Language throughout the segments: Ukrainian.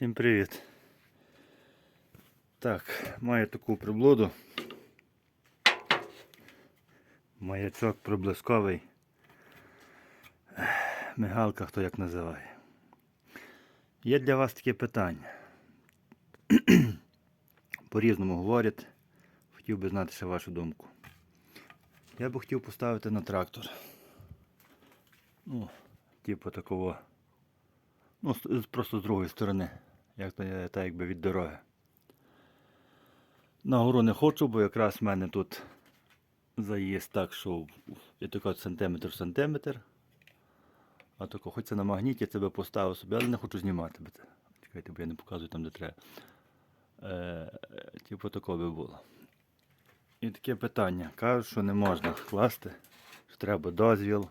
Всім привіт. Так, маю таку приблуду. Маячок проблисковий. Мигалка, хто як називає. Є для вас таке питання. По-різному говорять. Хотів би знати ще вашу думку. Я би хотів поставити на трактор. Ну, типу такого. Ну, просто з другої сторони, як то я- так якби від дороги. Нагору не хочу, бо якраз в мене тут заїзд так, що я тако сантиметр в сантиметр. А тако, хоч це на магніті, це би поставив собі, але не хочу знімати. би це. Чекайте, бо я не показую там, де треба. Е, типу такого би було. І таке питання. Кажуть, що не можна класти, що треба дозвіл.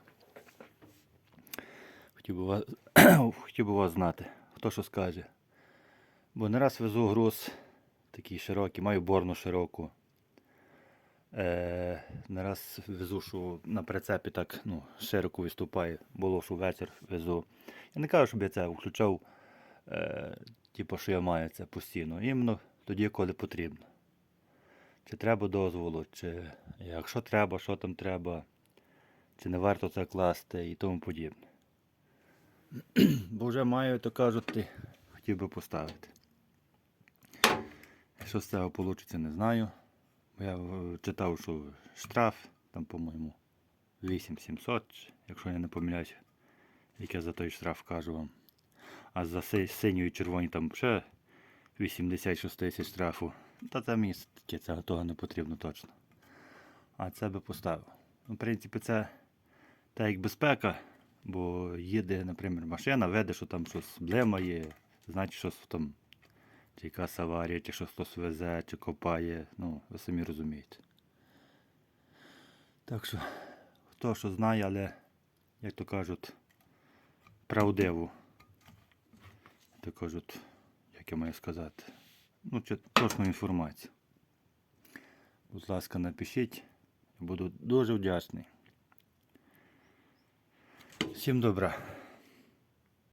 Хотів би вас, хотів би вас знати, хто що скаже. Бо не раз везу груз такий широкий, маю борну широку. Е, не раз везу, що на прицепі так ну, широко виступає. Було, що вечір везу. Я не кажу, щоб я це включав, е, типу, що я маю це постійно. Іменно тоді, коли потрібно. Чи треба дозволу, чи якщо треба, що там треба, чи не варто це класти і тому подібне. Бо вже маю, то кажуть, ти хотів би поставити. Що з цього вийде, не знаю. Я е, читав, що штраф, там, по-моєму, 8700, якщо я не помиляюсь, як я за той штраф кажу вам. А за си- синю і червоні там ще 86 тисяч штрафу. Та це мені таке, це того не потрібно точно. А це би поставив. Ну, в принципі, це так як безпека, бо їде, наприклад, машина, веде, що там щось блимає, значить щось там, чи якась аварія, чи щось хтось везе, чи копає. Ну, ви самі розумієте. Так що, хто що знає, але, як то кажуть, правдиву. То кажуть, як я маю сказати. Ну, чи точну інформацію. Будь ласка, напишіть. Буду дуже вдячний. Всім добра.